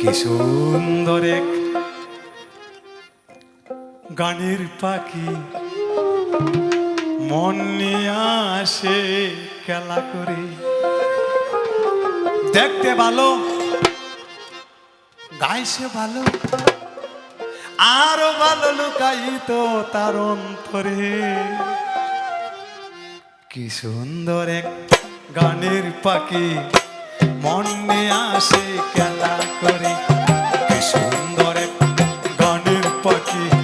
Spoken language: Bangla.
কি সুন্দর এক গানের পাখি। মন নিয়ে আসে খেলা করে। দেখতে ভালো গাইছে ভালো। আরও ভালো লুকাইত তার অন্তরে। কি সুন্দর এক গানের পাখি। মনে আসে খেলা করে। সুন্দর গানের পাখি।